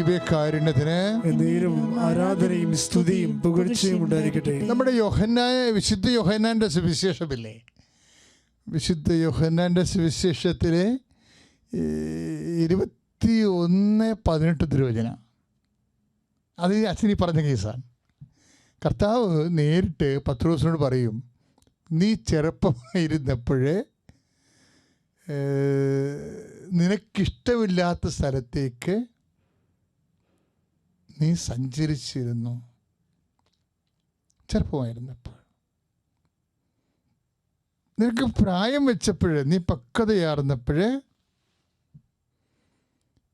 ദിവ്യകാരുണ്യത്തിന് നേരവും ആരാധനയും സ്തുതിയും പുകഴ്ചയും ഉണ്ടായിരിക്കട്ടെ. നമ്മുടെ യോഹന്നായ വിശുദ്ധ യോഹന്നാന്റെ സുവിശേഷമില്ലേ? വിശുദ്ധ യോഹന്നാന്റെ സുവിശേഷത്തിലെ ഇരുപത്തി ഒന്ന് പതിനെട്ട് തിരുവചന. അത് അച്ഛനീ പറഞ്ഞ കേസാണ്. കർത്താവ് നേരിട്ട് പത്രോസിനോട് പറയും നീ ചെറുപ്പമായിരുന്നപ്പോഴേ നിനക്കിഷ്ടമില്ലാത്ത സ്ഥലത്തേക്ക് നീ സഞ്ചരിച്ചിരുന്നു. ചെറുപ്പമായിരുന്നപ്പോൾ. നിനക്ക് പ്രായം വെച്ചപ്പോഴേ നീ പക്വതയാർന്നപ്പോഴേ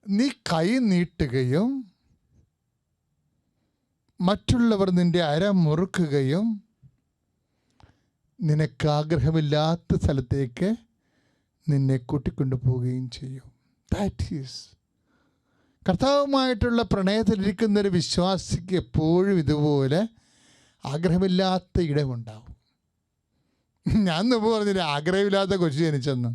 നീ കൈ നീട്ടുകയും മറ്റുള്ളവർ നിന്റെ അര മുറുക്കുകയും നിനക്ക് ആഗ്രഹമില്ലാത്ത സ്ഥലത്തേക്ക് നിന്നെ കൂട്ടിക്കൊണ്ടു പോവുകയും ചെയ്യും. ദാറ്റ് ഈസ് കർത്താവുമായിട്ടുള്ള പ്രണയത്തിലിരിക്കുന്ന ഒരു വിശ്വാസിക്ക് എപ്പോഴും ഇതുപോലെ ആഗ്രഹമില്ലാത്ത ഇടമുണ്ടാവും. ഞാൻ മുമ്പ് പറഞ്ഞില്ല ആഗ്രഹമില്ലാത്ത കൊച്ചു ജനിച്ചെന്ന്.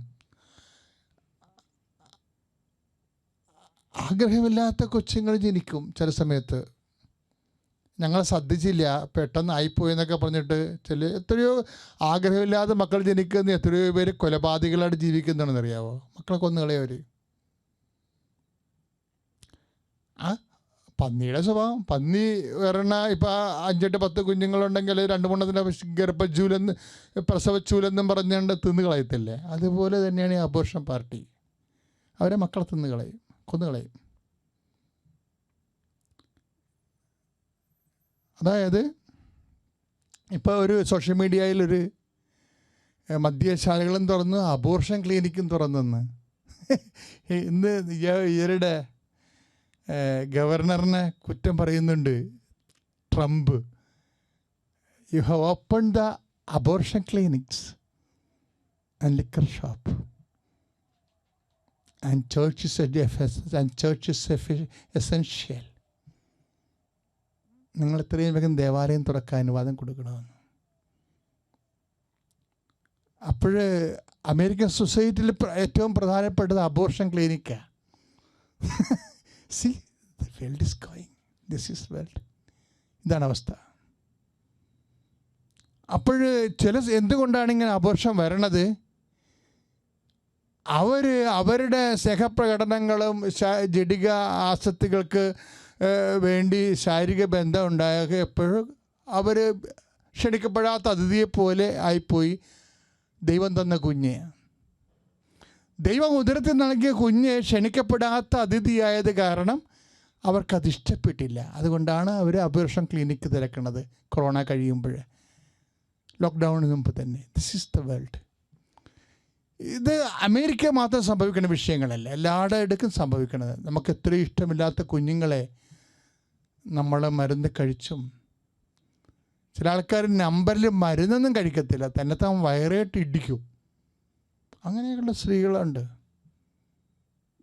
ആഗ്രഹമില്ലാത്ത കൊച്ചുങ്ങൾ ജനിക്കും ചില സമയത്ത്. ഞങ്ങൾ ശ്രദ്ധിച്ചില്ല പെട്ടെന്ന് ആയിപ്പോയി എന്നൊക്കെ പറഞ്ഞിട്ട് ചില എത്രയോ ആഗ്രഹമില്ലാതെ മക്കൾ ജനിക്കുന്ന എത്രയോ പേര് കൊലപാതകളായിട്ട് ജീവിക്കുന്നുണ്ടെന്ന് അറിയാവോ മക്കളെ കൊന്നുകളയവർ പന്നിയുടെ സ്വഭാവം. പന്നി വരണ ഇപ്പം അഞ്ചെട്ട് പത്ത് കുഞ്ഞുങ്ങളുണ്ടെങ്കിൽ രണ്ട് മൂന്നതിന്റെ ഗർഭച്ചൂലെന്ന് പ്രസവച്ചൂലെന്നും പറഞ്ഞുകൊണ്ട് തിന്ന് കളയത്തില്ലേ? അതുപോലെ തന്നെയാണ് ഈ അബോർഷൻ പാർട്ടി. അവരെ മക്കളെ തിന്ന് കളയും കൊന്നു കളയും. അതായത് ഇപ്പോൾ ഒരു സോഷ്യൽ മീഡിയയിലൊരു മദ്യശാലകളും തുറന്നു അബോർഷൻ ക്ലിനിക്കും തുറന്നെന്ന്. ഇന്ന് ഇവരുടെ ഗവർണറിനെ കുറ്റം പറയുന്നുണ്ട് Trump. You have open the abortion clinics and liquor shop and church churches and church is essential നിങ്ങൾ എത്രയും വേഗം ദേവാലയം തുറക്കാൻ അനുവാദം കൊടുക്കണമെന്ന്. അപ്പോൾ അമേരിക്കൻ സൊസൈറ്റിയിൽ ഏറ്റവും പ്രധാനപ്പെട്ടത് abortion ക്ലിനിക്കാണ് see the world is going this is world ഇതാണ് അവസ്ഥ. അപ്പോൾ ചില എന്തുകൊണ്ടാണ് ഇങ്ങനെ അപർഷം വരണത്? അവർ അവരുടെ സ്നേഹപ്രകടനങ്ങളും ശാ- ജഡിക ആസക്തികൾക്ക് വേണ്ടി ശാരീരിക ബന്ധം ഉണ്ടായ എപ്പോഴും അവർ ക്ഷണിക്കപ്പെടാത്ത അതിഥിയെപ്പോലെ ആയിപ്പോയി ദൈവം തന്ന കുഞ്ഞ്. ദൈവം ഉദരത്തിൽ നൽകിയ കുഞ്ഞ് ക്ഷണിക്കപ്പെടാത്ത അതിഥിയായത് കാരണം അവർക്കത് ഇഷ്ടപ്പെട്ടില്ല. അതുകൊണ്ടാണ് അവർ അബോർഷൻ ക്ലിനിക്ക് തിരക്കണത്. കൊറോണ കഴിയുമ്പോൾ. ലോക്ക്ഡൗണിന് മുമ്പ് തന്നെ. ദിസ് ഈസ് ദ വേൾഡ് ഇത് അമേരിക്ക മാത്രം സംഭവിക്കുന്ന വിഷയങ്ങളല്ല. എല്ലായിടത്തും സംഭവിക്കുന്നത് നമുക്ക് എത്രയും ഇഷ്ടമില്ലാത്ത കുഞ്ഞുങ്ങളെ നമ്മൾ മരുന്ന് കഴിച്ചും ചില ആൾക്കാർ നമ്പറിൽ മരുന്നൊന്നും കഴിക്കത്തില്ല. തന്നെ താൻ വയറേട്ട് ഇടിക്കും. അങ്ങനെയുള്ള സ്ത്രീകളുണ്ട്.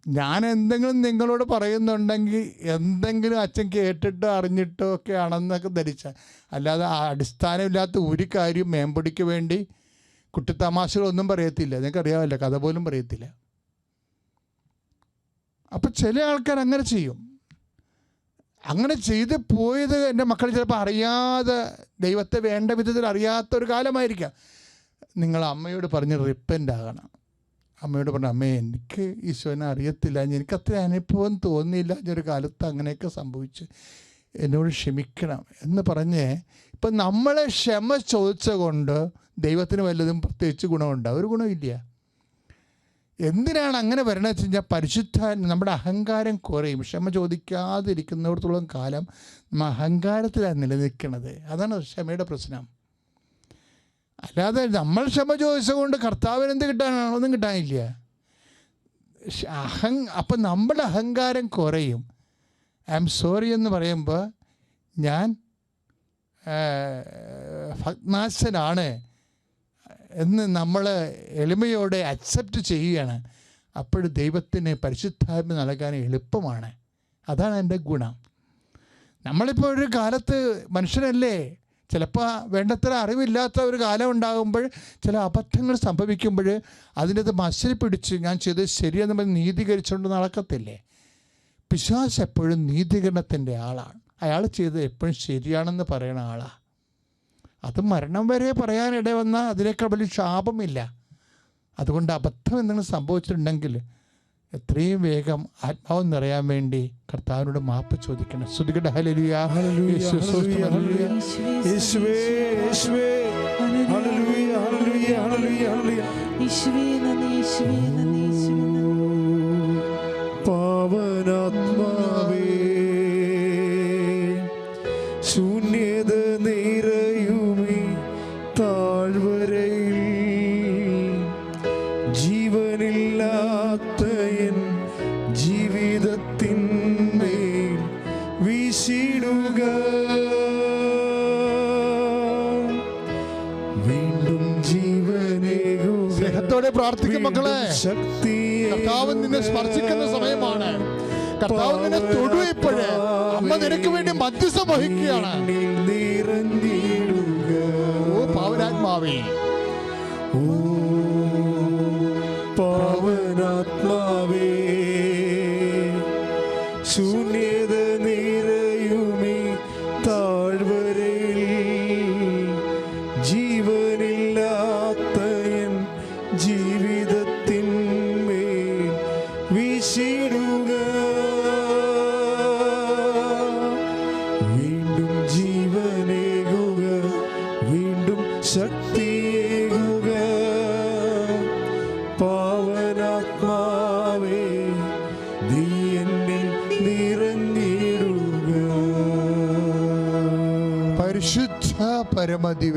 ഞാൻ എന്തെങ്കിലും നിങ്ങളോട് പറയുന്നുണ്ടെങ്കിൽ എന്തെങ്കിലും അച്ഛൻ കേട്ടിട്ടോ അറിഞ്ഞിട്ടോ ഒക്കെ ആണെന്നൊക്കെ ധരിച്ച അല്ലാതെ അടിസ്ഥാനമില്ലാത്ത ഒരു കാര്യം മേമ്പൊടിക്ക് വേണ്ടി കുട്ടിത്തമാശകളൊന്നും പറയത്തില്ല. നിങ്ങൾക്ക് അറിയാവല്ല കഥ പോലും പറയത്തില്ല. അപ്പം ചില ആൾക്കാർ അങ്ങനെ ചെയ്യും. അങ്ങനെ ചെയ്ത് പോയത് എന്റെ മക്കൾ ചിലപ്പോൾ അറിയാതെ ദൈവത്തെ വേണ്ട വിധത്തിൽ അറിയാത്ത ഒരു കാലമായിരിക്കാം. നിങ്ങൾ അമ്മയോട് പറഞ്ഞ് റിപ്പന്റ് ആകണം. അമ്മയോട് പറഞ്ഞു അമ്മേ എനിക്ക് ഈശോനെ അറിയത്തില്ല. എനിക്ക് അത്ര അനുഭവം തോന്നിയില്ല. എന്നൊരു കാലത്ത് അങ്ങനെയൊക്കെ സംഭവിച്ചു. എന്നോട് ക്ഷമിക്കണം. എന്ന് പറഞ്ഞ് ഇപ്പം നമ്മളെ ക്ഷമ ചോദിച്ചുകൊണ്ട് ദൈവത്തിന് വല്ലതും പ്രത്യേകിച്ച് ഗുണമുണ്ട്? ഒരു ഗുണമില്ല എന്തിനാണ് അങ്ങനെ വരണമെന്ന് വെച്ച് കഴിഞ്ഞാൽ പരിശുദ്ധ നമ്മുടെ അഹങ്കാരം കുറയും. ക്ഷമ ചോദിക്കാതിരിക്കുന്നിടത്തോളം കാലം നമ്മൾ അഹങ്കാരത്തിലാണ് നിലനിൽക്കുന്നത്. അതാണ് ക്ഷമയുടെ പ്രശ്നം. അല്ലാതെ നമ്മൾ ക്ഷമ ചോദിച്ചത് കൊണ്ട് കർത്താവിന് എന്ത് കിട്ടാനാണ് ഒന്നും കിട്ടാനില്ല. അഹങ് അഹം അപ്പം നമ്മുടെ അഹങ്കാരം കുറയും. ഐ എം സോറി എന്ന് പറയുമ്പോൾ ഞാൻ ഭഗ്നാശനാണ് എന്ന് നമ്മൾ എളിമയോടെ അക്സെപ്റ്റ് ചെയ്യുകയാണ്. അപ്പോൾ ദൈവത്തിന് പരിശുദ്ധാത്മ നൽകാൻ എളുപ്പമാണ്. അതാണ് എന്റെ ഗുണം. നമ്മളിപ്പോൾ ഒരു കാലത്ത് മനുഷ്യരല്ലേ ചിലപ്പോൾ വേണ്ടത്ര അറിവില്ലാത്ത ഒരു കാലം ഉണ്ടാകുമ്പോൾ ചില അബദ്ധങ്ങൾ സംഭവിക്കുമ്പോൾ അതിനത് മസിൽ പിടിച്ച് ഞാൻ ചെയ്തത് ശരിയെന്ന് പറഞ്ഞ് നീതീകരിച്ചുകൊണ്ട് നടക്കത്തില്ലേ? പിശാസ് എപ്പോഴും നീതീകരണത്തിന്റെ ആളാണ്. അയാൾ ചെയ്തത് എപ്പോഴും ശരിയാണെന്ന് പറയുന്ന ആളാണ് അത് മരണം വരെ പറയാനിട വന്നാൽ അതിനേക്കാൾ വലിയ ശാപമില്ല. അതുകൊണ്ട് അബദ്ധം എന്തെങ്കിലും സംഭവിച്ചിട്ടുണ്ടെങ്കിൽ എത്രയും വേഗം ആത്മാവ് നിറയാൻ വേണ്ടി കർത്താവിനോട് മാപ്പ് ചോദിക്കണം. ശ്രുതികട പാവനാത്മാവേ ശൂന്യത നിറയുമേ താഴ്വരയിൽ ജീവനില്ലാത്ത മക്കളെ ശക്തി കർത്താവ് നിന്നെ സ്പർശിക്കുന്ന സമയമാണ്. കർത്താവ് നിന്നെ തൊടു ഇപ്പോഴേ അമ്മ നിനക്ക് വേണ്ടി മധ്യസ്ഥ വഹിക്കുകയാണ്. ഓ പാവരാത്മാവേ ഓ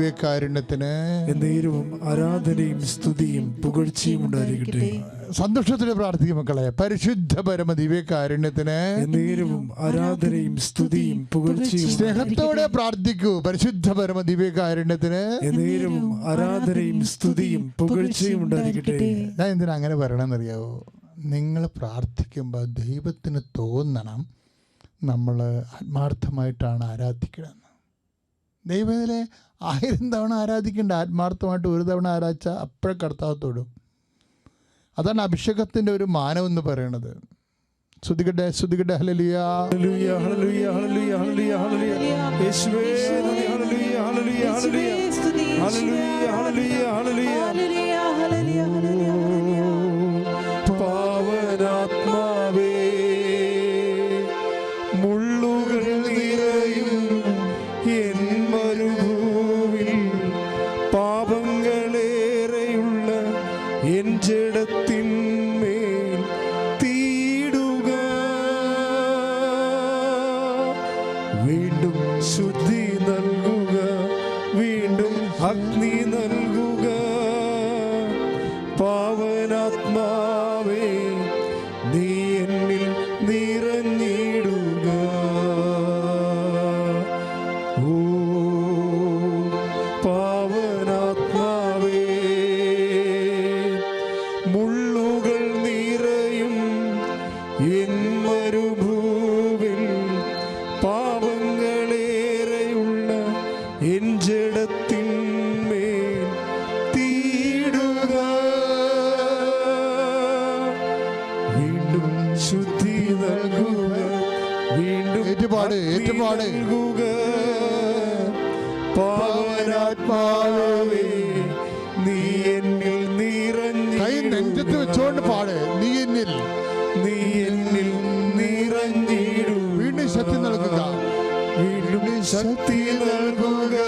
പരമദിവ്യകാരുണ്യത്തിന് നേരവും ആരാധനയും സ്തുതിയും പുകഴ്ചയും ഉണ്ടായിരിക്കട്ടെ. സന്തോഷത്തിന് പ്രാർത്ഥിക്കും മക്കളെ. പരിശുദ്ധ പരമദിവ്യകാരുണ്യത്തിന് നേരവും ആരാധനയും സ്തുതിയും പുകഴ്ചയും സ്നേഹത്തോടെ പ്രാർത്ഥിക്കൂ. പരിശുദ്ധ പരമദിവ്യകാരുണ്യത്തിന് നേരവും ആരാധനയും സ്തുതിയും പുകഴ്ചയും ഉണ്ടായിരിക്കട്ടെ. ഞാൻ എന്തിനാ അങ്ങനെ പറയണമെന്നറിയാവോ നിങ്ങൾ പ്രാർത്ഥിക്കുമ്പോൾ ദൈവത്തിന് തോന്നണം നമ്മൾ ആത്മാർത്ഥമായിട്ടാണ് ആരാധിക്കണമെന്ന് ദൈവത്തിലെ ആയിരം തവണ ആരാധിക്കേണ്ട ആത്മാർത്ഥമായിട്ട് ഒരു തവണ ആരാധിച്ച അപ്പോഴേ കർത്താവ് തൊടും. അതാണ് അഭിഷേകത്തിന്റെ ഒരു മാനം എന്ന് പറയണത് ശ്രുതികട്ടെ ശ്രുതികട്ടെ ഹലലിയ ഹല്ലേലൂയ ഹല്ലേലൂയ ഹല്ലേലൂയ ഹല്ലേലൂയ ഹല്ലേലൂയ. യേശുവേ നന്ദി ഹല്ലേലൂയ ഹല്ലേലൂയ ഹല്ലേലൂയ. യേശുവേ സ്തുതി ഹല്ലേലൂയ ഹല്ലേലൂയ. അഗ്നി നൽകുക നെഞ്ചത്ത് വെച്ചുകൊണ്ട് പാട്. നീ എന്നിൽ. നീ എന്നിൽ നിറഞ്ഞിടും. വീണ്ടും ശക്തി നൽകുക. വീണ്ടും ശക്തി നൽകുക.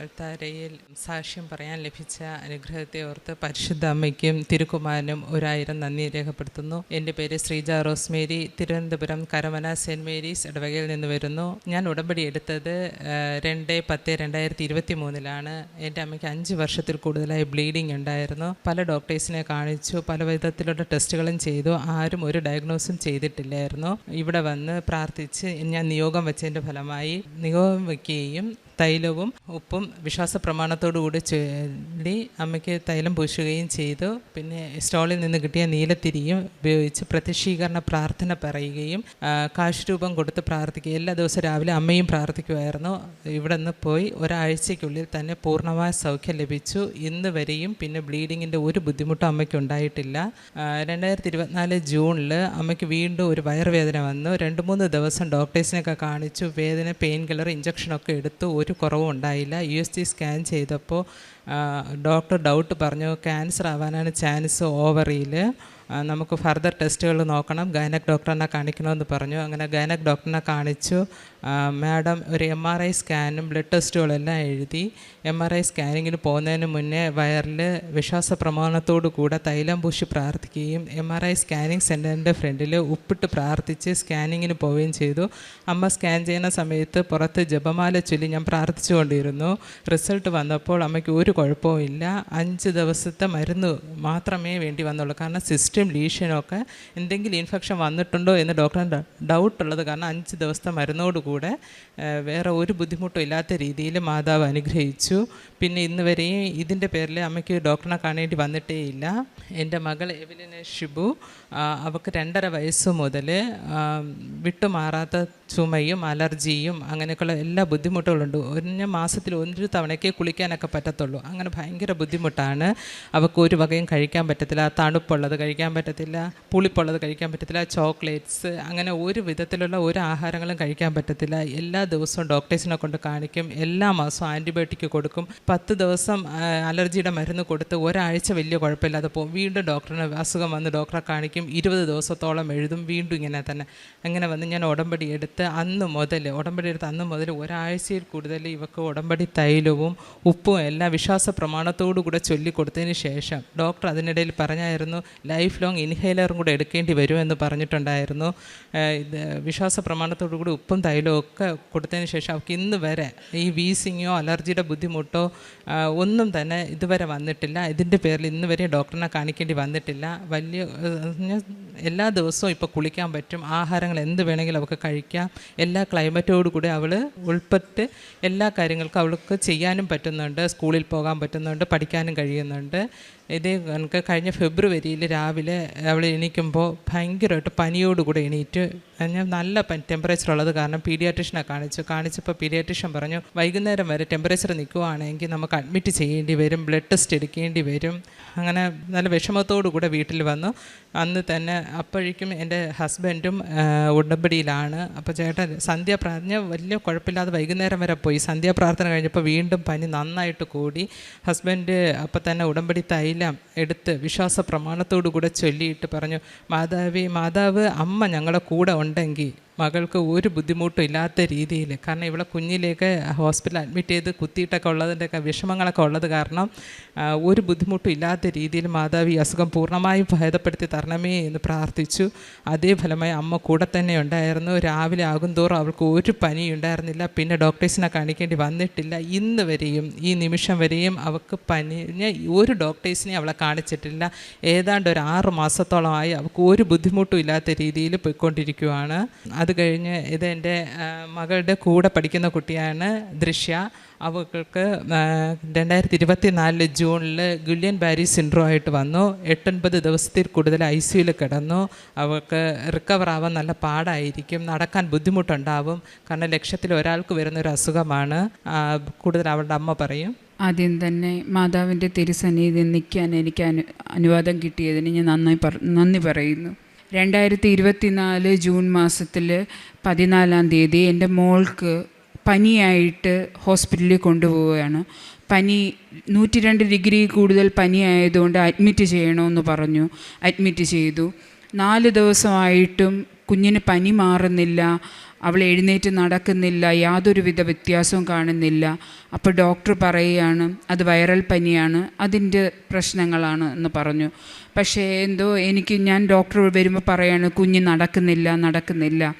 അൾത്താരയിൽ സാക്ഷ്യം പറയാൻ ലഭിച്ച അനുഗ്രഹത്തെ ഓർത്ത് പരിശുദ്ധ അമ്മയ്ക്കും തിരുക്കുമാരനും ഒരായിരം നന്ദി രേഖപ്പെടുത്തുന്നു. എന്റെ പേര് Sreeja Rosemary Thiruvananthapuram Karamana Saint Mary's ഇടവകയിൽ നിന്ന് വരുന്നു. ഞാൻ ഉടമ്പടി എടുത്തത് രണ്ട് പത്ത് രണ്ടായിരത്തി ഇരുപത്തി മൂന്നിലാണ് എന്റെ അമ്മയ്ക്ക് അഞ്ച് വർഷത്തിൽ കൂടുതലായി ബ്ലീഡിംഗ് ഉണ്ടായിരുന്നു. പല ഡോക്ടേഴ്സിനെ കാണിച്ചു പല വിധത്തിലുള്ള ടെസ്റ്റുകളും ചെയ്തു. ആരും ഒരു ഡയഗ്നോസും ചെയ്തിട്ടില്ലായിരുന്നു. ഇവിടെ വന്ന് പ്രാർത്ഥിച്ച് ഞാൻ നിയോഗം വെച്ചതിന്റെ ഫലമായി നിയോഗം വയ്ക്കുകയും തൈലവും ഉപ്പും വിശ്വാസ പ്രമാണത്തോടുകൂടി ചൊല്ലി അമ്മയ്ക്ക് തൈലം പൂശുകയും ചെയ്തു. പിന്നെ സ്റ്റോളിൽ നിന്ന് കിട്ടിയ നീലത്തിരിയും ഉപയോഗിച്ച് പ്രത്യക്ഷീകരണ പ്രാർത്ഥന പറയുകയും കാശ് രൂപം കൊടുത്ത് പ്രാർത്ഥിക്കുക. എല്ലാ ദിവസവും രാവിലെ അമ്മയും പ്രാർത്ഥിക്കുമായിരുന്നു. ഇവിടെ നിന്ന് പോയി ഒരാഴ്ചയ്ക്കുള്ളിൽ തന്നെ പൂർണമായ സൗഖ്യം ലഭിച്ചു. ഇന്ന് വരെയും പിന്നെ ബ്ലീഡിങ്ങിന്റെ ഒരു ബുദ്ധിമുട്ടും അമ്മയ്ക്ക് ഉണ്ടായിട്ടില്ല. രണ്ടായിരത്തി ഇരുപത്തിനാല് ജൂണിൽ അമ്മയ്ക്ക് വീണ്ടും ഒരു വയറുവേദന വന്നു. രണ്ട് മൂന്ന് ദിവസം ഡോക്ടേഴ്സിനൊക്കെ കാണിച്ചു. വേദന പെയിൻ കില്ലർ ഇഞ്ചക്ഷനൊക്കെ എടുത്തു. ഒരു കുറവും ഉണ്ടായില്ല. യു എസ് ജി സ്കാൻ ചെയ്തപ്പോൾ ഡോക്ടർ ഡൗട്ട് പറഞ്ഞു ക്യാൻസർ ആവാനാണ് ചാൻസ് ഓവറിയിൽ നമുക്ക് ഫർദർ ടെസ്റ്റുകൾ നോക്കണം. ഗൈനക് ഡോക്ടറിനെ കാണിക്കണമെന്ന് പറഞ്ഞു. അങ്ങനെ ഗൈനക് ഡോക്ടറിനെ കാണിച്ചു. മാഡം ഒരു എം ആർ ഐ സ്കാനും ബ്ലഡ് ടെസ്റ്റുകളെല്ലാം എഴുതി. എം ആർ ഐ സ്കാനിങ്ങിന് പോകുന്നതിന് മുന്നേ വയറിൽ വിശ്വാസ പ്രമാണത്തോടു കൂടെ തൈലം പൂശി പ്രാർത്ഥിക്കുകയും എം ആർ ഐ സ്കാനിങ് സെന്ററിന്റെ ഫ്രണ്ടിൽ ഉപ്പിട്ട് പ്രാർത്ഥിച്ച് സ്കാനിങ്ങിന് പോവുകയും ചെയ്തു. അമ്മ സ്കാൻ ചെയ്യുന്ന സമയത്ത് പുറത്ത് ജപമാല ചൊല്ലി ഞാൻ പ്രാർത്ഥിച്ചുകൊണ്ടിരുന്നു. റിസൾട്ട് വന്നപ്പോൾ അമ്മയ്ക്ക് ഒരു കുഴപ്പവും ഇല്ല. അഞ്ച് ദിവസത്തെ മരുന്ന് മാത്രമേ വേണ്ടി വന്നുള്ളൂ. കാരണം സിസ്റ്റം ലീഷനൊക്കെ എന്തെങ്കിലും ഇൻഫെക്ഷൻ വന്നിട്ടുണ്ടോ എന്ന് ഡോക്ടറിന് ഡൗട്ട് ഉള്ളത് കാരണം അഞ്ച് ദിവസത്തെ മരുന്നോടുകൂടെ വേറെ ഒരു ബുദ്ധിമുട്ടും ഇല്ലാത്ത രീതിയിൽ മാതാവ് അനുഗ്രഹിച്ചു. പിന്നെ ഇന്ന് വരെയും ഇതിന്റെ പേരിൽ അമ്മയ്ക്ക് ഡോക്ടറിനെ കാണേണ്ടി വന്നിട്ടേ ഇല്ല എന്റെ മകൾ എവിലിനെ ഷിബു അവൾക്ക് രണ്ടര വയസ്സ് മുതൽ വിട്ടുമാറാത്ത ചുമയും അലർജിയും അങ്ങനെയൊക്കെയുള്ള എല്ലാ ബുദ്ധിമുട്ടുകളുണ്ട്. ഒരു മാസത്തിൽ ഒരു തവണയ്ക്ക് കുളിക്കാനൊക്കെ പറ്റത്തുള്ളൂ. അങ്ങനെ ഭയങ്കര ബുദ്ധിമുട്ടാണ്. അവൾക്ക് ഒരു വകയും കഴിക്കാൻ പറ്റത്തില്ല. തണുപ്പുള്ളത് കഴിക്കാൻ പറ്റത്തില്ല. പുളിപ്പുള്ളത് കഴിക്കാൻ പറ്റത്തില്ല. ചോക്ലേറ്റ്സ് അങ്ങനെ ഒരു വിധത്തിലുള്ള ഒരു ആഹാരങ്ങളും കഴിക്കാൻ പറ്റത്തില്ല. എല്ലാ ദിവസവും ഡോക്ടേഴ്സിനെ കൊണ്ട് കാണിക്കും. എല്ലാ മാസവും ആന്റിബയോട്ടിക് കൊടുക്കും. പത്ത് ദിവസം അലർജിയുടെ മരുന്ന് കൊടുത്ത് ഒരാഴ്ച വലിയ കുഴപ്പമില്ലാതെ പോകും. വീണ്ടും ഡോക്ടറിന് അസുഖം വന്ന് ഡോക്ടറെ കാണിക്കും. ഇരുപത് ദിവസത്തോളം എഴുതും. വീണ്ടും ഇങ്ങനെ തന്നെ. അങ്ങനെ വന്ന് ഞാൻ ഉടമ്പടി എടുത്ത് അന്ന് മുതൽ ഉടമ്പടി എടുത്ത് അന്ന് മുതൽ ഒരാഴ്ചയിൽ കൂടുതൽ ഇവക്ക് ഉടമ്പടി തൈലവും ഉപ്പും എല്ലാം വിശ്വാസ പ്രമാണത്തോടു കൂടെ ചൊല്ലിക്കൊടുത്തതിന് ശേഷം ഡോക്ടർ അതിനിടയിൽ പറഞ്ഞായിരുന്നു ലൈഫ് ലോങ് ഇൻഹേലറും കൂടെ എടുക്കേണ്ടി വരുമെന്ന് പറഞ്ഞിട്ടുണ്ടായിരുന്നു. ഇത് വിശ്വാസ പ്രമാണത്തോടു കൂടി ഉപ്പും തൈലവും ഒക്കെ കൊടുത്തതിന് ശേഷം അവർക്ക് ഇന്ന് വരെ ഈ വീസിങ്ങോ അലർജിയുടെ ബുദ്ധിമുട്ടോ ഒന്നും തന്നെ ഇതുവരെ വന്നിട്ടില്ല. ഇതിന്റെ പേരിൽ ഇന്ന് വരെ ഡോക്ടറിനെ കാണിക്കേണ്ടി വന്നിട്ടില്ല. വലിയ ഞാൻ എല്ലാ ദിവസവും ഇപ്പോൾ കുളിക്കാൻ പറ്റും. ആഹാരങ്ങൾ എന്ത് വേണമെങ്കിലും അവൾക്ക് കഴിക്കാം. എല്ലാ ക്ലൈമറ്റോടു കൂടി അവൾ ഉൾപ്പെട്ട് എല്ലാ കാര്യങ്ങൾക്കും അവൾക്ക് ചെയ്യാനും പറ്റുന്നുണ്ട്. സ്കൂളിൽ പോകാൻ പറ്റുന്നുണ്ട് പഠിക്കാനും കഴിയുന്നുണ്ട്. ഇതേ എനിക്ക് കഴിഞ്ഞ ഫെബ്രുവരിയിൽ രാവിലെ അവൾ എണീക്കുമ്പോൾ ഭയങ്കരമായിട്ട് പനിയോടുകൂടെ എണീറ്റ് ഞാൻ നല്ല ടെമ്പറേച്ചർ ഉള്ളത് കാരണം പീഡിയാട്രിഷനെ കാണിച്ചു. കാണിച്ചപ്പോൾ പീഡിയാട്രിഷ്യൻ പറഞ്ഞു വൈകുന്നേരം വരെ ടെമ്പറേച്ചർ നിൽക്കുവാണെങ്കിൽ നമുക്ക് അഡ്മിറ്റ് ചെയ്യേണ്ടി വരും ബ്ലഡ് ടെസ്റ്റ് എടുക്കേണ്ടി വരും. അങ്ങനെ നല്ല വിഷമത്തോടു കൂടെ വീട്ടിൽ വന്നു. അന്ന് തന്നെ അപ്പോഴേക്കും എന്റെ ഹസ്ബൻഡും ഉടമ്പടിയിലാണ്. അപ്പോൾ ചേട്ടൻ സന്ധ്യ പ്രാർത്ഥന വലിയ കുഴപ്പമില്ലാതെ വൈകുന്നേരം വരെ പോയി. സന്ധ്യാപ്രാർത്ഥന കഴിഞ്ഞപ്പോൾ വീണ്ടും പനി നന്നായിട്ട് കൂടി. ഹസ്ബൻഡ് അപ്പം തന്നെ ഉടമ്പടി തൈലം എടുത്ത് വിശ്വാസ പ്രമാണത്തോടു കൂടെ ചൊല്ലിയിട്ട് പറഞ്ഞു മാതാവി മാതാവ് അമ്മ ഞങ്ങളുടെ കൂടെ ഉണ്ടെങ്കിൽ മകൾക്ക് ഒരു ബുദ്ധിമുട്ടും ഇല്ലാത്ത രീതിയിൽ. കാരണം ഇവിടെ കുഞ്ഞിലേക്ക് ഹോസ്പിറ്റലിൽ അഡ്മിറ്റ് ചെയ്ത് കുത്തിയിട്ടൊക്കെ ഉള്ളതിന്റെയൊക്കെ വിഷമങ്ങളൊക്കെ ഉള്ളത് കാരണം ഒരു ബുദ്ധിമുട്ടും ഇല്ലാത്ത രീതിയിൽ മാതാവ് ഈ അസുഖം പൂർണമായും ഭേദപ്പെടുത്തി തരണമേ എന്ന് പ്രാർത്ഥിച്ചു. അതേ ഫലമായി അമ്മ കൂടെ തന്നെ ഉണ്ടായിരുന്നു. രാവിലെ ആകുന്തോറും അവൾക്ക് ഒരു പനി ഉണ്ടായിരുന്നില്ല. പിന്നെ ഡോക്ടേഴ്സിനെ കാണിക്കേണ്ടി വന്നിട്ടില്ല. ഇന്ന് വരെയും ഈ നിമിഷം വരെയും അവൾക്ക് പനി ഒരു ഡോക്ടേഴ്സിനെ അവളെ കാണിച്ചിട്ടില്ല. ഏതാണ്ട് ഒരു ആറ് മാസത്തോളമായി അവൾക്ക് ഒരു ബുദ്ധിമുട്ടും ഇല്ലാത്ത രീതിയിൽ പോയിക്കൊണ്ടിരിക്കുകയാണ് അത് കഴിഞ്ഞ് ഇത് എന്റെ മകളുടെ കൂടെ പഠിക്കുന്ന കുട്ടിയാണ് ദൃശ്യ. അവൾക്ക് രണ്ടായിരത്തി ഇരുപത്തി നാലിൽ ജൂണിൽ ഗുല്യൻ ബാരി സിൻഡ്രോ ആയിട്ട് വന്നു. എട്ടൊൻപത് ദിവസത്തിൽ കൂടുതൽ ഐ സിയുയിൽ കിടന്നു. അവൾക്ക് റിക്കവർ ആവാൻ നല്ല പാടായിരിക്കും. നടക്കാൻ ബുദ്ധിമുട്ടുണ്ടാവും. കാരണം ലക്ഷത്തിൽ ഒരാൾക്ക് വരുന്നൊരു അസുഖമാണ്. കൂടുതൽ അവളുടെ അമ്മ പറയും. ആദ്യം തന്നെ മാതാവിന്റെ തിരുസന്നിധി നിൽക്കാൻ എനിക്ക് അനു അനുവാദം കിട്ടിയതിന് ഞാൻ നന്നായി നന്ദി പറയുന്നു. രണ്ടായിരത്തി ഇരുപത്തിനാല് ജൂൺ മാസത്തിൽ പതിനാലാം തീയതി എന്റെ മോൾക്ക് പനിയായിട്ട് ഹോസ്പിറ്റലിൽ കൊണ്ടുപോവുകയാണ്. പനി നൂറ്റി രണ്ട് ഡിഗ്രി കൂടുതൽ പനിയായതുകൊണ്ട് അഡ്മിറ്റ് ചെയ്യണമെന്ന് പറഞ്ഞു. അഡ്മിറ്റ് ചെയ്തു. നാല് ദിവസമായിട്ടും കുഞ്ഞിന് പനി മാറുന്നില്ല. അവൾ എഴുന്നേറ്റ് നടക്കുന്നില്ല യാതൊരുവിധ വ്യത്യാസവും കാണുന്നില്ല. അപ്പോൾ ഡോക്ടർ പറയുകയാണ് അത് വൈറൽ പനിയാണ് അതിന്റെ പ്രശ്നങ്ങളാണ് എന്ന് പറഞ്ഞു. പക്ഷേ എന്തോ എനിക്ക് ഞാൻ ഡോക്ടർ വരുമ്പോൾ പറയാണ് കുഞ്ഞ് നടക്കുന്നില്ല നടക്കുന്നില്ല.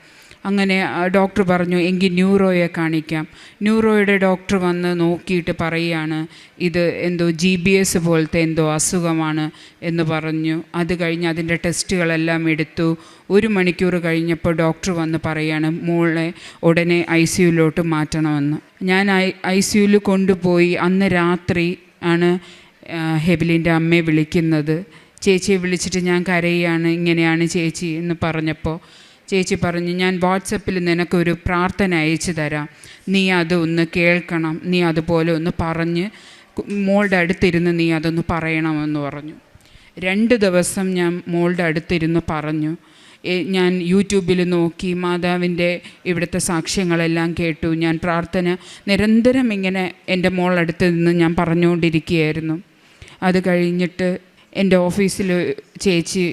അങ്ങനെ ഡോക്ടർ പറഞ്ഞു എങ്കിൽ ന്യൂറോയെ കാണിക്കാം. ന്യൂറോയുടെ ഡോക്ടർ വന്ന് നോക്കിയിട്ട് പറയുകയാണ് ഇത് എന്തോ ജി ബി എസ് പോലത്തെ എന്തോ അസുഖമാണ് എന്ന് പറഞ്ഞു. അത് കഴിഞ്ഞ് അതിന്റെ ടെസ്റ്റുകളെല്ലാം എടുത്തു. ഒരു മണിക്കൂർ കഴിഞ്ഞപ്പോൾ ഡോക്ടർ വന്ന് പറയാണ് മോളെ ഉടനെ ഐ സിയുലോട്ട് മാറ്റണമെന്ന്. ഞാൻ ഐ ഐ സിയുയിൽ കൊണ്ടുപോയി അന്ന് രാത്രി ആണ് ഹെബിലിന്റെ അമ്മയെ വിളിക്കുന്നത്. ചേച്ചിയെ വിളിച്ചിട്ട് ഞാൻ കരയുകയാണ് ഇങ്ങനെയാണ് ചേച്ചി എന്ന് പറഞ്ഞപ്പോൾ ചേച്ചി പറഞ്ഞു ഞാൻ വാട്സപ്പിൽ നിനക്കൊരു പ്രാർത്ഥന അയച്ചു തരാം. നീ അതൊന്ന് കേൾക്കണം. നീ അതുപോലെ ഒന്ന് പറഞ്ഞ് മോളുടെ അടുത്തിരുന്ന് നീ അതൊന്ന് പറയണമെന്ന് പറഞ്ഞു. രണ്ട് ദിവസം ഞാൻ മോളുടെ അടുത്തിരുന്ന് പറഞ്ഞു. ഞാൻ യൂട്യൂബിൽ നോക്കി മാതാവിന്റെ ഇവിടുത്തെ സാക്ഷ്യങ്ങളെല്ലാം കേട്ടു. ഞാൻ പ്രാർത്ഥന നിരന്തരം ഇങ്ങനെ എന്റെ മോളടുത്ത് നിന്ന് ഞാൻ പറഞ്ഞുകൊണ്ടിരിക്കുകയായിരുന്നു. അത് കഴിഞ്ഞിട്ട് എന്റെ ഓഫീസിൽ ചേച്ചി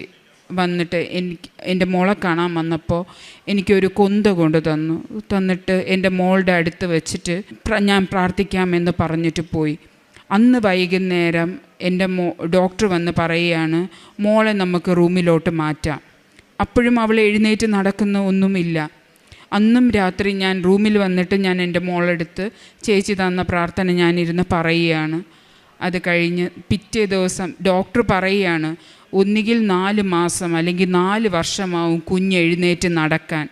വന്നിട്ട് എനിക്ക് എന്റെ മോളെ കാണാൻ വന്നപ്പോൾ എനിക്കൊരു കൊന്ത കൊണ്ട് തന്നു. തന്നിട്ട് എന്റെ മോളുടെ അടുത്ത് വെച്ചിട്ട് ഞാൻ പ്രാർത്ഥിക്കാമെന്ന് പറഞ്ഞിട്ട് പോയി. അന്ന് വൈകുന്നേരം എന്റെ മോ ഡോക്ടർ വന്ന് പറയുകയാണ് മോളെ നമുക്ക് റൂമിലോട്ട് മാറ്റാം. അപ്പോഴും അവൾ എഴുന്നേറ്റ് നടക്കുന്ന ഒന്നുമില്ല. അന്നും രാത്രി ഞാൻ റൂമിൽ വന്നിട്ട് ഞാൻ എന്റെ മോളെടുത്ത് ചേച്ചി തന്ന പ്രാർത്ഥന ഞാനിരുന്ന് പറയുകയാണ്. അത് കഴിഞ്ഞ് പിറ്റേ ദിവസം ഡോക്ടർ പറയുകയാണ് ഒന്നുകിൽ നാല് മാസം അല്ലെങ്കിൽ നാല് വർഷമാവും കുഞ്ഞ് എഴുന്നേറ്റ് നടക്കാൻ.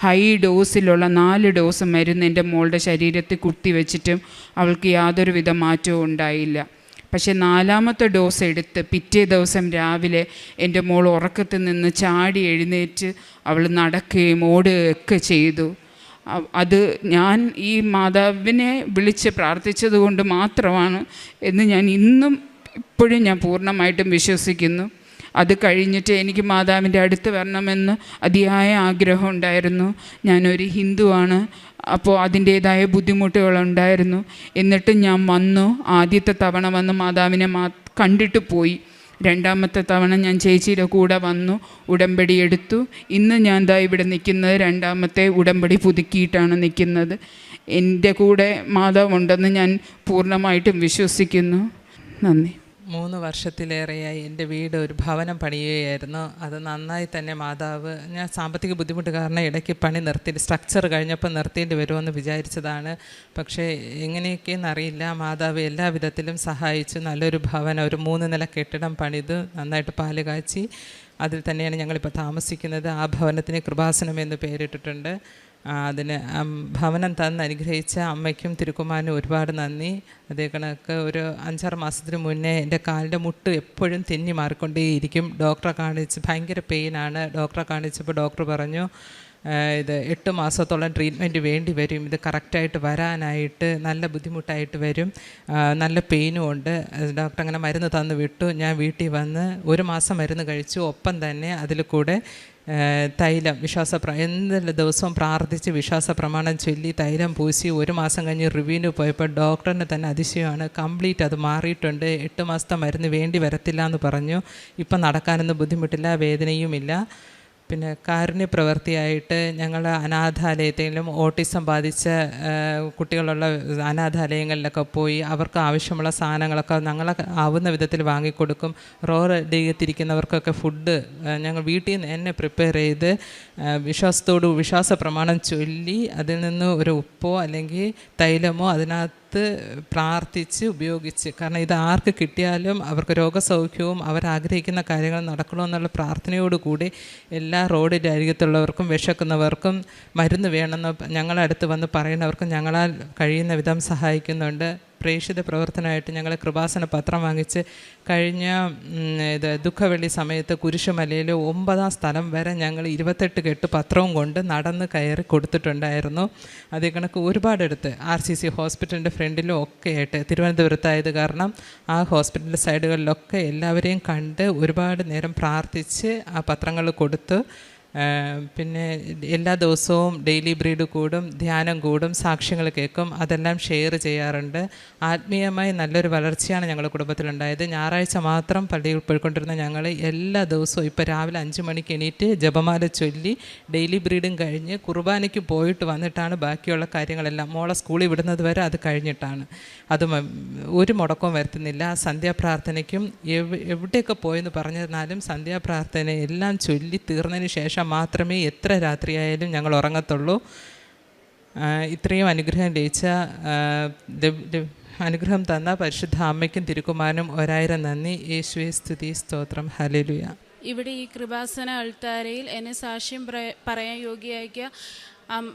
ഹൈ ഡോസിലുള്ള നാല് ഡോസ് മരുന്ന് എന്റെ മോളുടെ ശരീരത്തിൽ കുത്തിവെച്ചിട്ടും അവൾക്ക് യാതൊരുവിധ മാറ്റവും ഉണ്ടായില്ല. പക്ഷേ നാലാമത്തെ ഡോസ് എടുത്ത് പിറ്റേ ദിവസം രാവിലെ എന്റെ മോൾ ഉറക്കത്തിൽ നിന്ന് ചാടി എഴുന്നേറ്റ് അവൾ നടക്കുകയും ഓടുകയൊക്കെ ചെയ്തു. അത് ഞാൻ ഈ മാതാവിനെ വിളിച്ച് പ്രാർത്ഥിച്ചതുകൊണ്ട് മാത്രമാണ് എന്ന് ഞാൻ ഇന്നും ഇപ്പോഴും ഞാൻ പൂർണമായിട്ടും വിശ്വസിക്കുന്നു. അത് കഴിഞ്ഞിട്ട് എനിക്ക് മാതാവിന്റെ അടുത്ത് വരണമെന്ന് അതിയായ ആഗ്രഹം ഉണ്ടായിരുന്നു. ഞാനൊരു ഹിന്ദുവാണ്. അപ്പോൾ അതിന്റേതായ ബുദ്ധിമുട്ടുകളുണ്ടായിരുന്നു എന്നിട്ട് ഞാൻ വന്നു. ആദ്യത്തെ തവണ വന്ന് മാതാവിനെ മാ കണ്ടിട്ട് പോയി. രണ്ടാമത്തെ തവണ ഞാൻ ചേച്ചിയുടെ കൂടെ വന്നു. ഉടമ്പടി എടുത്തു. ഇന്ന് ഞാൻ ദാ ഇവിടെ നിൽക്കുന്നത് രണ്ടാമത്തെ ഉടമ്പടി പുതുക്കിയിട്ടാണ് നിൽക്കുന്നത്. എന്റെ കൂടെ മാതാവുണ്ടെന്ന് ഞാൻ പൂർണമായിട്ടും വിശ്വസിക്കുന്നു. നന്ദി. മൂന്ന് വർഷത്തിലേറെയായി എന്റെ വീട് ഒരു ഭവനം പണിയുകയായിരുന്നു. അത് നന്നായി തന്നെ മാതാവ് ഞാൻ സാമ്പത്തിക ബുദ്ധിമുട്ട് കാരണം ഇടയ്ക്ക് പണി നിർത്തി സ്ട്രക്ചർ കഴിഞ്ഞപ്പോൾ നിർത്തേണ്ടി വരുമെന്ന് വിചാരിച്ചതാണ്. പക്ഷേ എങ്ങനെയൊക്കെയെന്ന് അറിയില്ല. മാതാവ് എല്ലാ വിധത്തിലും സഹായിച്ചു. നല്ലൊരു ഭവനം ഒരു മൂന്ന് നില കെട്ടിടം പണിത്. നന്നായിട്ട് പാൽ കാച്ചി. അതിൽ തന്നെയാണ് ഞങ്ങളിപ്പോൾ താമസിക്കുന്നത്. ആ ഭവനത്തിന് കൃപാസനം എന്ന് പേരിട്ടിട്ടുണ്ട്. അതിന് ഭവനം തന്ന് അനുഗ്രഹിച്ച അമ്മയ്ക്കും തിരുക്കുമാരനും ഒരുപാട് നന്ദി. അതേ കണക്ക് ഒരു അഞ്ചാറ് മാസത്തിന് മുന്നേ എന്റെ കാലിന്റെ മുട്ട് എപ്പോഴും തെന്നി മാറിക്കൊണ്ടേയിരിക്കും. ഡോക്ടറെ കാണിച്ച് ഭയങ്കര പെയിനാണ്. ഡോക്ടറെ കാണിച്ചപ്പോൾ ഡോക്ടർ പറഞ്ഞു ഇത് എട്ട് മാസത്തോളം ട്രീറ്റ്മെന്റ് വേണ്ടി വരും. ഇത് കറക്റ്റായിട്ട് വരാനായിട്ട് നല്ല ബുദ്ധിമുട്ടായിട്ട് വരും. നല്ല പെയിനും ഉണ്ട്. ഡോക്ടർ അങ്ങനെ മരുന്ന് തന്ന് വിട്ടു. ഞാൻ വീട്ടിൽ വന്ന് ഒരു മാസം മരുന്ന് കഴിച്ചു. ഒപ്പം തന്നെ അതിൽ കൂടെ തൈലം വിശ്വാസ എന്തെല്ലാം ദിവസവും പ്രാർത്ഥിച്ച് വിശ്വാസ പ്രമാണം ചൊല്ലി തൈലം പൂശി ഒരു മാസം കഴിഞ്ഞ് റിവ്യൂവിന് പോയപ്പോൾ ഡോക്ടറിന് തന്നെ അതിശയമാണ്. കംപ്ലീറ്റ് അത് മാറിയിട്ടുണ്ട്. എട്ട് മാസത്തെ മരുന്ന് വേണ്ടി വരത്തില്ല എന്ന് പറഞ്ഞു. ഇപ്പം നടക്കാനൊന്നും ബുദ്ധിമുട്ടില്ല വേദനയുമില്ല. പിന്നെ കാരുണ്യ പ്രവൃത്തിയായിട്ട് ഞങ്ങൾ അനാഥാലയത്തിലും ഓട്ടിസം ബാധിച്ച കുട്ടികളുള്ള അനാഥാലയങ്ങളിലൊക്കെ പോയി അവർക്ക് ആവശ്യമുള്ള സാധനങ്ങളൊക്കെ ഞങ്ങൾ ആവുന്ന വിധത്തിൽ വാങ്ങിക്കൊടുക്കും. റോഡരികത്തിരിക്കുന്നവർക്കൊക്കെ ഫുഡ് ഞങ്ങൾ വീട്ടിൽ നിന്ന് തന്നെ പ്രിപ്പയർ ചെയ്ത് വിശ്വാസത്തോട് വിശ്വാസ പ്രമാണം ചൊല്ലി അതിൽ നിന്ന് ഒരു ഉപ്പോ അല്ലെങ്കിൽ തൈലമോ അതിനകത്ത് പ്രാർത്ഥിച്ച് ഉപയോഗിച്ച് കാരണം ഇത് ആർക്ക് കിട്ടിയാലും അവർക്ക് രോഗസൗഖ്യവും അവരാഗ്രഹിക്കുന്ന കാര്യങ്ങൾ നടക്കണമെന്നുള്ള പ്രാർത്ഥനയോടുകൂടി എല്ലാ റോഡിന്റെ അരികത്തുള്ളവർക്കും വിശക്കുന്നവർക്കും മരുന്ന് വേണമെന്ന് ഞങ്ങളടുത്ത് വന്ന് പറയുന്നവർക്കും ഞങ്ങളാൽ കഴിയുന്ന വിധം സഹായിക്കുന്നുണ്ട്. പ്രേക്ഷിത പ്രവർത്തനമായിട്ട് ഞങ്ങൾ കൃപാസന പത്രം വാങ്ങിച്ച് കഴിഞ്ഞ ഇത് ദുഃഖവെള്ളി സമയത്ത് കുരിശുമലയിൽ ഒമ്പതാം സ്ഥലം വരെ ഞങ്ങൾ ഇരുപത്തെട്ട് കെട്ട് പത്രവും കൊണ്ട് നടന്ന് കയറി കൊടുത്തിട്ടുണ്ടായിരുന്നു. അതേ കണക്ക് ഒരുപാടെടുത്ത് ആർ സി സി ഹോസ്പിറ്റലിന്റെ ഫ്രണ്ടിലും ഒക്കെ ആയിട്ട് തിരുവനന്തപുരത്തായത് കാരണം ആ ഹോസ്പിറ്റലിന്റെ സൈഡുകളിലൊക്കെ എല്ലാവരെയും കണ്ട് ഒരുപാട് നേരം പ്രാർത്ഥിച്ച് ആ പത്രങ്ങൾ കൊടുത്ത് പിന്നെ എല്ലാ ദിവസവും ഡെയിലി ബ്രീഡ് കൂടും ധ്യാനം കൂടും സാക്ഷ്യങ്ങൾ കേൾക്കും അതെല്ലാം ഷെയർ ചെയ്യാറുണ്ട്. ആത്മീയമായി നല്ലൊരു വളർച്ചയാണ് ഞങ്ങളുടെ കുടുംബത്തിലുണ്ടായത്. ഞായറാഴ്ച മാത്രം പള്ളിയിൽ പോയിക്കൊണ്ടിരുന്ന ഞങ്ങൾ എല്ലാ ദിവസവും ഇപ്പോൾ രാവിലെ അഞ്ച് മണിക്ക് എണീറ്റ് ജപമാല ചൊല്ലി ഡെയിലി ബ്രീഡും കഴിഞ്ഞ് കുർബാനയ്ക്ക് പോയിട്ട് വന്നിട്ടാണ് ബാക്കിയുള്ള കാര്യങ്ങളെല്ലാം. മോളെ സ്കൂളിൽ വിടുന്നത് വരെ അത് കഴിഞ്ഞിട്ടാണ്. അത് ഒരു മുടക്കവും വരുത്തുന്നില്ല. സന്ധ്യാപ്രാർത്ഥനയ്ക്കും എവ് എവിടെയൊക്കെ പോയെന്ന് പറഞ്ഞിരുന്നാലും സന്ധ്യാപ്രാർത്ഥന എല്ലാം ചൊല്ലി തീർന്നതിന് ശേഷം ശേഷം മാത്രമേ എത്ര രാത്രിയായാലും ഞങ്ങൾ ഉറങ്ങത്തുള്ളൂ. ഇത്രയും അനുഗ്രഹം ദ- അനുഗ്രഹം തന്ന പരിശുദ്ധ അമ്മയ്ക്കും തിരുക്കുമാരനും ഒരായിരം നന്ദി. യേശുവെ സ്തുതി സ്തോത്രം. ഹലലുയ ഇവിടെ ഈ കൃപാസന അൾത്താരയിൽ എന്നെ സാക്ഷ്യം പറ- പറയാൻ യോഗ്യയാക്കിയ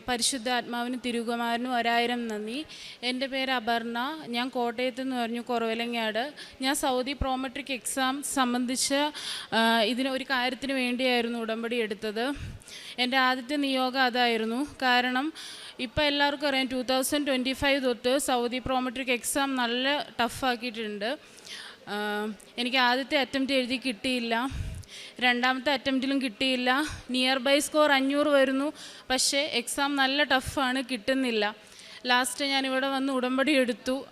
പരിശുദ്ധ ആത്മാവിനും തിരുകുമാരനും ഒരായിരം നന്ദി. എന്റെ പേര് അപർണ. ഞാൻ കോട്ടയത്ത് നിന്ന് പറഞ്ഞു കുറവിലങ്ങാട്. ഞാൻ സൗദി പ്രോമെട്രിക് എക്സാം സംബന്ധിച്ച് ഇതിന് ഒരു കാര്യത്തിന് വേണ്ടിയായിരുന്നു ഉടമ്പടി എടുത്തത്. എന്റെ ആദ്യത്തെ നിയോഗം അതായിരുന്നു. കാരണം ഇപ്പോൾ എല്ലാവർക്കും അറിയാം ടൂ തൗസൻഡ് ട്വന്റി ഫൈവ് തൊട്ട് സൗദി പ്രോമെട്രിക് എക്സാം നല്ല ടഫാക്കിയിട്ടുണ്ട്. എനിക്ക് ആദ്യത്തെ അറ്റംപ്റ്റ് എഴുതി കിട്ടിയില്ല. രണ്ടാമത്തെ അറ്റംപ്റ്റിലും കിട്ടിയില്ല. നിയർ ബൈ സ്കോർ അഞ്ഞൂറ് വരുന്നു. പക്ഷേ എക്സാം നല്ല ടഫാണ് കിട്ടുന്നില്ല. ലാസ്റ്റ് ഞാനിവിടെ വന്ന് ഉടമ്പടി എടുത്തു.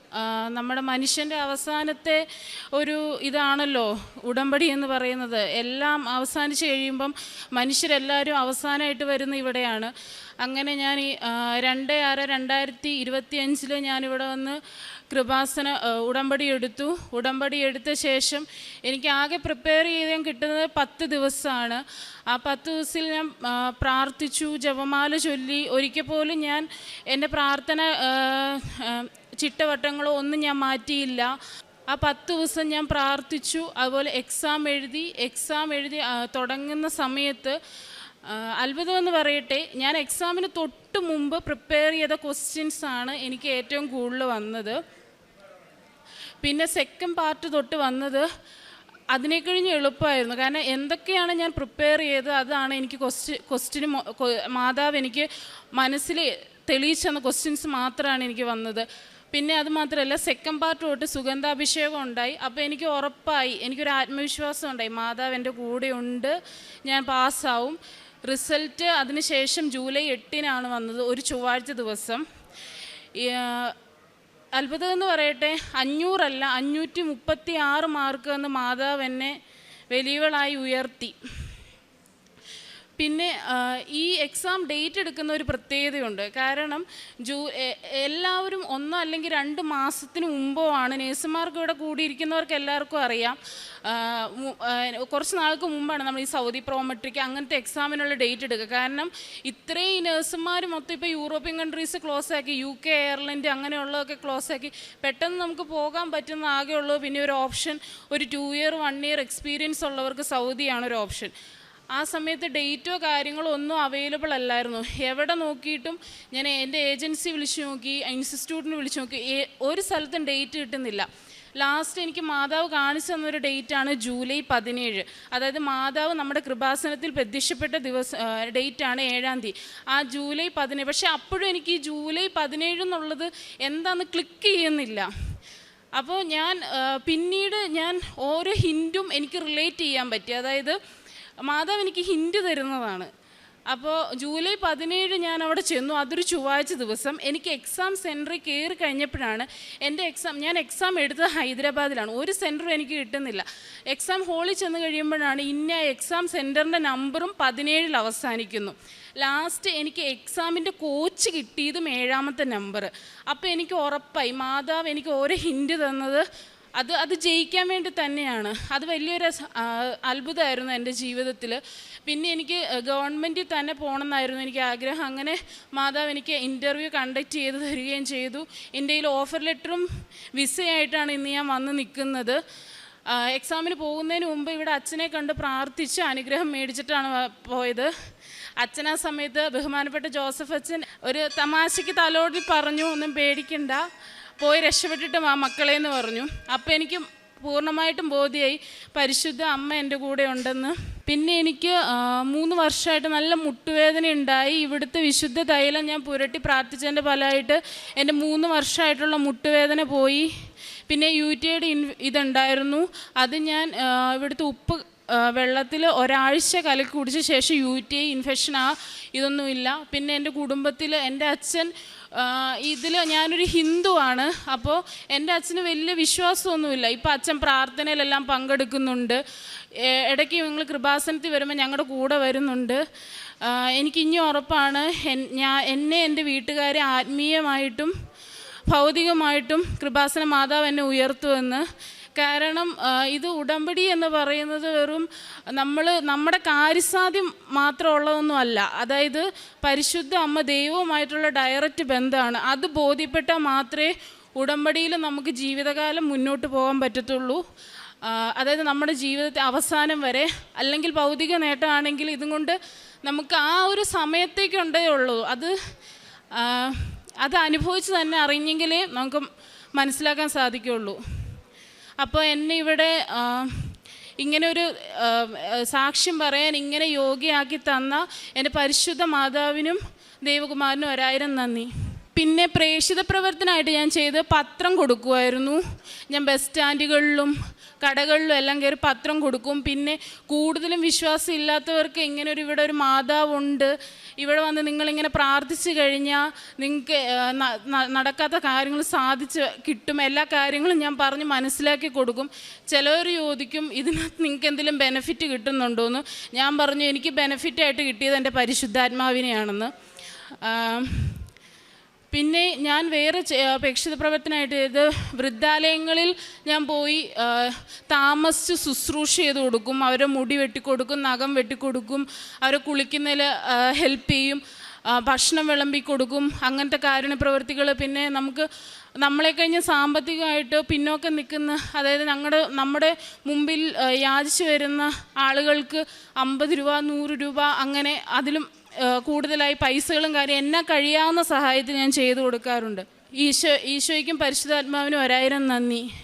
നമ്മുടെ മനുഷ്യന്റെ അവസാനത്തെ ഒരു ഇതാണല്ലോ ഉടമ്പടി എന്ന് പറയുന്നത്. എല്ലാം അവസാനിച്ച് കഴിയുമ്പം മനുഷ്യരെല്ലാവരും അവസാനമായിട്ട് വരുന്ന ഇവിടെയാണ്. അങ്ങനെ ഞാൻ ഈ രണ്ട് ആറ് രണ്ടായിരത്തി ഇരുപത്തി അഞ്ചിൽ ഞാനിവിടെ വന്ന് കൃപാസന ഉടമ്പടി എടുത്തു. ഉടമ്പടി എടുത്ത ശേഷം എനിക്ക് ആകെ പ്രിപ്പയർ ചെയ്യാൻ കിട്ടുന്നത് പത്ത് ദിവസമാണ്. ആ പത്ത് ദിവസത്തിൽ ഞാൻ പ്രാർത്ഥിച്ചു ജപമാല ചൊല്ലി. ഒരിക്കൽ പോലും ഞാൻ എന്റെ പ്രാർത്ഥന ചിട്ടവട്ടങ്ങളോ ഒന്നും ഞാൻ മാറ്റിയില്ല. ആ പത്ത് ദിവസം ഞാൻ പ്രാർത്ഥിച്ചു. അതുപോലെ എക്സാം എഴുതി എക്സാം എഴുതി തുടങ്ങുന്ന സമയത്ത് ആ, അത്ഭുതമെന്ന് പറയട്ടെ ഞാൻ എക്സാമിന് തൊട്ട് മുമ്പ് പ്രിപ്പയർ ചെയ്ത ക്വസ്റ്റ്യൻസ് ആണ് എനിക്ക് ഏറ്റവും കൂടുതൽ വന്നത്. പിന്നെ സെക്കൻഡ് പാർട്ട് തൊട്ട് വന്നത് അതിനെ കഴിഞ്ഞ് എളുപ്പമായിരുന്നു കാരണം എന്തൊക്കെയാണ് ഞാൻ പ്രിപ്പയർ ചെയ്തത് അതാണ് എനിക്ക് ക്വസ്റ്റ്യൻ ക്വസ്റ്റ്യന് മാതാവ് എനിക്ക് മനസ്സിൽ തെളിയിച്ചെന്ന ക്വസ്റ്റ്യൻസ് മാത്രമാണ് എനിക്ക് വന്നത്. പിന്നെ അത് മാത്രമല്ല സെക്കൻഡ് പാർട്ട് തൊട്ട് സുഗന്ധാഭിഷേകം ഉണ്ടായി. അപ്പോൾ എനിക്ക് ഉറപ്പായി എനിക്കൊരു ആത്മവിശ്വാസം ഉണ്ടായി. മാതാവ് എന്റെ കൂടെ ഉണ്ട് ഞാൻ പാസ്സാവും റിസൾട്ട് അതിനുശേഷം ജൂലൈ എട്ടിനാണ് വന്നത് ഒരു ചൊവ്വാഴ്ച ദിവസം. അത്ഭുതം എന്ന് പറയട്ടെ അഞ്ഞൂറല്ല അഞ്ഞൂറ്റി മുപ്പത്തി ആറ് മാർക്ക് എന്ന് മാതാവ് എന്നെ വലിയവളായി ഉയർത്തി. പിന്നെ ഈ എക്സാം ഡേറ്റ് എടുക്കുന്ന ഒരു പ്രത്യേകതയുണ്ട്. കാരണം ജൂ എല്ലാവരും ഒന്നോ അല്ലെങ്കിൽ രണ്ട് മാസത്തിന് മുമ്പോ ആണ് നേഴ്സുമാർക്ക് ഇവിടെ കൂടിയിരിക്കുന്നവർക്ക് എല്ലാവർക്കും അറിയാം. കുറച്ച് നാൾക്ക് മുമ്പാണ് നമ്മൾ ഈ സൗദി പ്രോമെട്രിക്ക് അങ്ങനത്തെ എക്സാമിനുള്ള ഡേറ്റ് എടുക്കുക. കാരണം ഇത്രയും നേഴ്സുമാർ മൊത്തം ഇപ്പോൾ യൂറോപ്യൻ കൺട്രീസ് ക്ലോസ് ആക്കി യു കെ എയർലൻഡ് അങ്ങനെയുള്ളതൊക്കെ ക്ലോസ് ആക്കി പെട്ടെന്ന് നമുക്ക് പോകാൻ പറ്റുന്ന ആകെയുള്ളൂ. പിന്നെ ഒരു ഓപ്ഷൻ ഒരു two year one year experience ഉള്ളവർക്ക് സൗദിയാണ് ഒരു ഓപ്ഷൻ ആ സമയത്ത് ഡേറ്റോ കാര്യങ്ങളോ ഒന്നും അവൈലബിൾ അല്ലായിരുന്നു. എവിടെ നോക്കിയിട്ടും ഞാൻ എന്റെ ഏജൻസി വിളിച്ചു നോക്കി ഇൻസ്റ്റിറ്റ്യൂട്ടിന് വിളിച്ചു നോക്കി ഒരു സ്ഥലത്തും ഡേറ്റ് കിട്ടുന്നില്ല. ലാസ്റ്റ് എനിക്ക് മാതാവ് കാണിച്ചു തന്നൊരു ഡേറ്റാണ് ജൂലൈ പതിനേഴ്. അതായത് മാതാവ് നമ്മുടെ കൃപാസനത്തിൽ പ്രത്യക്ഷപ്പെട്ട ദിവസം ഡേറ്റാണ് ഏഴാം തീയതി. ആ ജൂലൈ പതിനേഴ് പക്ഷേ അപ്പോഴും എനിക്ക് ഈ ജൂലൈ പതിനേഴ് എന്നുള്ളത് എന്താണെന്ന് ക്ലിക്ക് ചെയ്യുന്നില്ല. അപ്പോൾ ഞാൻ പിന്നീട് ഞാൻ ഓരോ ഹിന്റും എനിക്ക് റിലേറ്റ് ചെയ്യാൻ പറ്റി. അതായത് മാതാവ് എനിക്ക് ഹിന്റ് തരുന്നതാണ്. അപ്പോൾ ജൂലൈ പതിനേഴ് ഞാൻ അവിടെ ചെന്നു. അതൊരു ചൊവ്വാഴ്ച ദിവസം. എനിക്ക് എക്സാം സെന്ററിൽ കയറി കഴിഞ്ഞപ്പോഴാണ് എന്റെ എക്സാം ഞാൻ എക്സാം എടുത്തത് ഹൈദരാബാദിലാണ്. ഒരു സെന്ററും എനിക്ക് കിട്ടുന്നില്ല. എക്സാം ഹോളിൽ ചെന്ന് കഴിയുമ്പോഴാണ് ഇന്ന എക്സാം സെന്ററിന്റെ നമ്പറും പതിനേഴിൽ അവസാനിക്കുന്നു. ലാസ്റ്റ് എനിക്ക് എക്സാമിന്റെ കോച്ച് കിട്ടിയതും ഏഴാമത്തെ നമ്പർ അപ്പോൾ എനിക്ക് ഉറപ്പായി. മാതാവ് എനിക്ക് ഓരോ ഹിന്റ് തന്നത് അത് അത് ജയിക്കാൻ വേണ്ടി തന്നെയാണ്. അത് വലിയൊരു അത്ഭുതമായിരുന്നു എന്റെ ജീവിതത്തിൽ. പിന്നെ എനിക്ക് ഗവൺമെന്റിൽ തന്നെ പോകണമെന്നായിരുന്നു എനിക്ക് ആഗ്രഹം. അങ്ങനെ മാതാവ് എനിക്ക് ഇന്റർവ്യൂ കണ്ടക്ട് ചെയ്ത് തരികയും ചെയ്തു. ഇന്ത്യയിൽ ഓഫർ ലെറ്ററും വിസയായിട്ടാണ് ഇന്ന് ഞാൻ വന്ന് നിൽക്കുന്നത്. എക്സാമിന് പോകുന്നതിന് മുമ്പ് ഇവിടെ അച്ഛനെ കണ്ട് പ്രാർത്ഥിച്ച് അനുഗ്രഹം മേടിച്ചിട്ടാണ് പോയത്. അച്ഛൻ ആ സമയത്ത് ബഹുമാനപ്പെട്ട ജോസഫ് അച്ഛൻ ഒരു തമാശയ്ക്ക് തലോടി പറഞ്ഞു ഒന്നും പേടിക്കണ്ട. പോയി രക്ഷപ്പെട്ടിട്ട് ആ മക്കളെ എന്ന് പറഞ്ഞു. അപ്പോൾ എനിക്ക് പൂർണമായിട്ടും ബോധ്യമായി പരിശുദ്ധ അമ്മ എന്റെ കൂടെ ഉണ്ടെന്ന്. പിന്നെ എനിക്ക് മൂന്ന് വർഷമായിട്ട് നല്ല മുട്ടുവേദന ഉണ്ടായി. ഇവിടുത്തെ വിശുദ്ധ തൈലം ഞാൻ പുരട്ടി പ്രാർത്ഥിച്ചതിന്റെ ഫലമായിട്ട് എന്റെ മൂന്ന് വർഷമായിട്ടുള്ള മുട്ടുവേദന പോയി. പിന്നെ യു ടി ഐയുടെ ഇൻ ഇതുണ്ടായിരുന്നു. അത് ഞാൻ ഇവിടുത്തെ ഉപ്പ് വെള്ളത്തിൽ ഒരാഴ്ച കലക്കി കുടിച്ച ശേഷം യു ടി ഇൻഫെക്ഷൻ ആ ഇതൊന്നുമില്ല. പിന്നെ എന്റെ കുടുംബത്തിൽ എന്റെ അച്ഛൻ ഇതിൽ ഞാനൊരു ഹിന്ദുവാണ് അപ്പോൾ എന്റെ അച്ഛന് വലിയ വിശ്വാസമൊന്നുമില്ല. ഇപ്പം അച്ഛൻ പ്രാർത്ഥനയിലെല്ലാം പങ്കെടുക്കുന്നുണ്ട്. ഇടയ്ക്ക് ഞങ്ങൾ കൃപാസനത്തിൽ വരുമ്പോൾ ഞങ്ങളുടെ കൂടെ വരുന്നുണ്ട്. എനിക്ക് ഇനി ഉറപ്പാണ് ഞാൻ എന്നെ എന്റെ വീട്ടുകാരെ ആത്മീയമായിട്ടും ഭൗതികമായിട്ടും കൃപാസന മാതാവ് എന്നെ ഉയർത്തുമെന്ന്. കാരണം ഇത് ഉടമ്പടി എന്ന് പറയുന്നത് വെറും നമ്മൾ നമ്മുടെ കാര്യസാധ്യം മാത്രമുള്ളതൊന്നും അല്ല അതായത് പരിശുദ്ധ അമ്മ ദൈവവുമായിട്ടുള്ള ഡയറക്റ്റ് ബന്ധമാണ്. അത് ബോധ്യപ്പെട്ടാൽ മാത്രമേ ഉടമ്പടിയിൽ നമുക്ക് ജീവിതകാലം മുന്നോട്ട് പോകാൻ പറ്റത്തുള്ളൂ. അതായത് നമ്മുടെ ജീവിതത്തെ അവസാനം വരെ അല്ലെങ്കിൽ ഭൗതിക നേട്ടമാണെങ്കിൽ ഇതും കൊണ്ട് നമുക്ക് ആ ഒരു സമയത്തേക്കുണ്ടേ ഉള്ളൂ. അത് അത് അനുഭവിച്ച് തന്നെ അറിഞ്ഞെങ്കിലേ നമുക്ക് മനസ്സിലാക്കാൻ സാധിക്കുകയുള്ളൂ. അപ്പോൾ എന്നെ ഇവിടെ ഇങ്ങനെ ഒരു സാക്ഷ്യം പറയാൻ ഇങ്ങനെ യോഗ്യയാക്കി തന്ന എന്റെ പരിശുദ്ധ മാതാവിനും ദേവകുമാരനും ഒരായിരം നന്ദി. പിന്നെ പ്രേക്ഷിത പ്രവർത്തനമായിട്ട് ഞാൻ ചെയ്ത് പത്രം കൊടുക്കുമായിരുന്നു ഞാൻ ബസ് സ്റ്റാൻഡുകളിലും കടകളിലും എല്ലാം കയറി പത്രം കൊടുക്കും. പിന്നെ കൂടുതലും വിശ്വാസം ഇല്ലാത്തവർക്ക് ഇങ്ങനെ ഒരു ഇവിടെ ഒരു മാതാവുണ്ട്. ഇവിടെ വന്ന് നിങ്ങളിങ്ങനെ പ്രാർത്ഥിച്ചു കഴിഞ്ഞാൽ നിങ്ങൾക്ക് നടക്കാത്ത കാര്യങ്ങൾ സാധിച്ച് കിട്ടും. എല്ലാ കാര്യങ്ങളും ഞാൻ പറഞ്ഞ് മനസ്സിലാക്കി കൊടുക്കും. ചിലവർ ചോദിക്കും ഇതിനകത്ത് നിങ്ങൾക്ക് എന്തെങ്കിലും ബെനിഫിറ്റ് കിട്ടുന്നുണ്ടോയെന്ന് ഞാൻ പറഞ്ഞു എനിക്ക് ബെനിഫിറ്റായിട്ട് കിട്ടിയത് എന്റെ പരിശുദ്ധാത്മാവിനെയാണെന്ന്. പിന്നെ ഞാൻ വേറെ അപേക്ഷിത പ്രവർത്തനമായിട്ട് ചെയ്ത് വൃദ്ധാലയങ്ങളിൽ ഞാൻ പോയി താമസിച്ച് ശുശ്രൂഷ ചെയ്ത് കൊടുക്കും. അവരെ മുടി വെട്ടിക്കൊടുക്കും നഖം വെട്ടിക്കൊടുക്കും അവരെ കുളിക്കുന്നതിൽ ഹെൽപ്പ് ചെയ്യും ഭക്ഷണം വിളമ്പി കൊടുക്കും അങ്ങനത്തെ കാരുണ്യ പ്രവൃത്തികൾ പിന്നെ നമുക്ക് നമ്മളെ കഴിഞ്ഞ് സാമ്പത്തികമായിട്ട് പിന്നോക്കം നിൽക്കുന്ന അതായത് ഞങ്ങളുടെ നമ്മുടെ മുമ്പിൽ യാചിച്ചു വരുന്ന ആളുകൾക്ക് അമ്പത് രൂപ നൂറ് രൂപ അങ്ങനെ അതിലും കൂടുതലായി പൈസകളും കാര്യം എന്നെ കഴിയാവുന്ന സഹായത്തിൽ ഞാൻ ചെയ്തു കൊടുക്കാറുണ്ട്. ഈശോ ഈശോയ്ക്കും പരിശുദ്ധാത്മാവിനും ഒരായിരം നന്ദി.